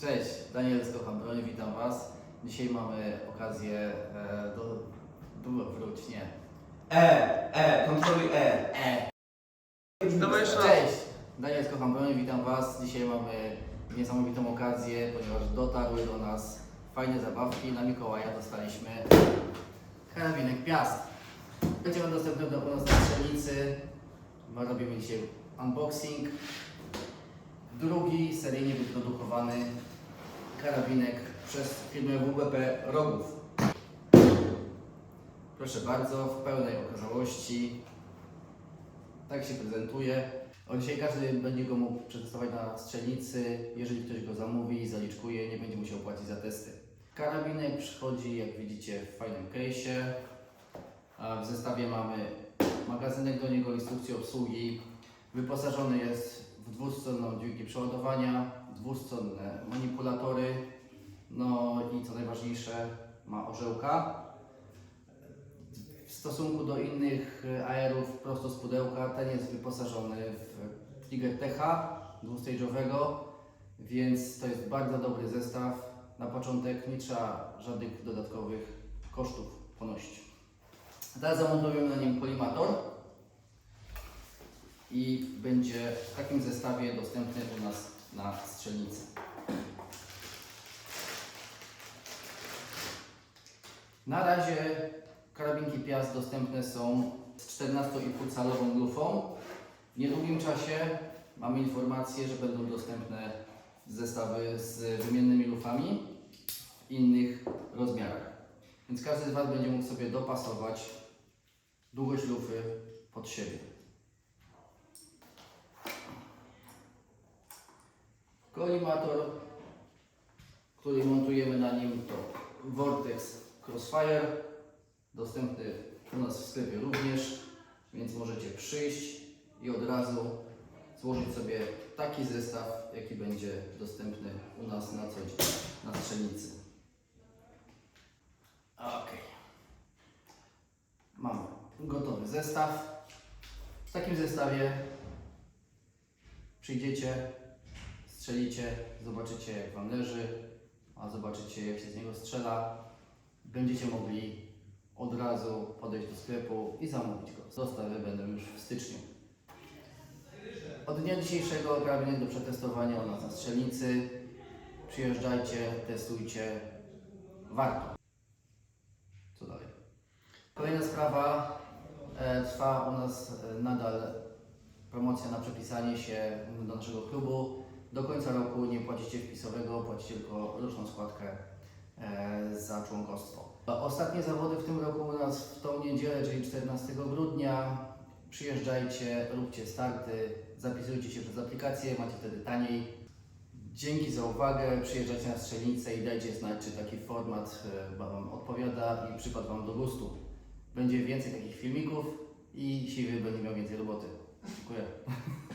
Cześć, Daniel z Kocham Broń, witam Was. Dzisiaj mamy okazję e, do... do wróć, nie. E, E, kontroluj E. E! Dawaj jeszcze raz. Cześć, Daniel z Kocham Broń, witam Was. Dzisiaj mamy niesamowitą okazję, ponieważ dotarły do nas fajne zabawki. Na Mikołaja dostaliśmy karabinek Piast. Będzie on dostępny do nas na strzelnicy. My robimy dzisiaj unboxing. Drugi seryjnie wyprodukowany karabinek przez firmę WBP Rogów. Proszę bardzo, w pełnej okazałości. Tak się prezentuje. O dzisiaj każdy będzie go mógł przetestować na strzelnicy. Jeżeli ktoś go zamówi, zaliczkuje, nie będzie musiał płacić za testy. Karabinek przychodzi, jak widzicie, w fajnym case'ie. W zestawie mamy magazynek do niego, instrukcję obsługi. Wyposażony jest w dwustronną dźwignię przeładowania, dwustronne manipulatory. No i co najważniejsze, ma orzełka. W stosunku do innych aerów prosto z pudełka, ten jest wyposażony w trigger TH dwustage'owego, więc to jest bardzo dobry zestaw. Na początek nie trzeba żadnych dodatkowych kosztów ponosić. Teraz zamontujemy na nim kolimator i będzie w takim zestawie dostępny u nas na strzelnicy. Na razie karabinki Piast dostępne są z 14,5 calową lufą. W niedługim czasie mamy informację, że będą dostępne zestawy z wymiennymi lufami w innych rozmiarach. Więc każdy z Was będzie mógł sobie dopasować długość lufy pod siebie. Kolimator, który montujemy na nim to Vortex Crossfire, dostępny u nas w sklepie również, więc możecie przyjść i od razu złożyć sobie taki zestaw, jaki będzie dostępny u nas na co dzień, na strzelnicy. Ok. Mamy gotowy zestaw. W takim zestawie przyjdziecie, strzelicie, zobaczycie jak Wam leży, a zobaczycie jak się z niego strzela. Będziecie mogli od razu podejść do sklepu i zamówić go. Dostawy będą już w styczniu. Od dnia dzisiejszego karabinek do przetestowania u nas na strzelnicy. Przyjeżdżajcie, testujcie. Warto. Co dalej? Kolejna sprawa. E, trwa u nas e, nadal promocja na przepisanie się do naszego klubu. Do końca roku nie płacicie wpisowego, płacicie tylko roczną składkę e, za członkostwo. Ostatnie zawody w tym roku u nas w tą niedzielę, czyli 14 grudnia. Przyjeżdżajcie, róbcie starty, zapisujcie się przez aplikację, macie wtedy taniej. Dzięki za uwagę, przyjeżdżajcie na strzelnicę i dajcie znać, czy taki format e, Wam odpowiada i przypadł Wam do gustu. Będzie więcej takich filmików i siwy będzie miał więcej roboty. Dziękuję.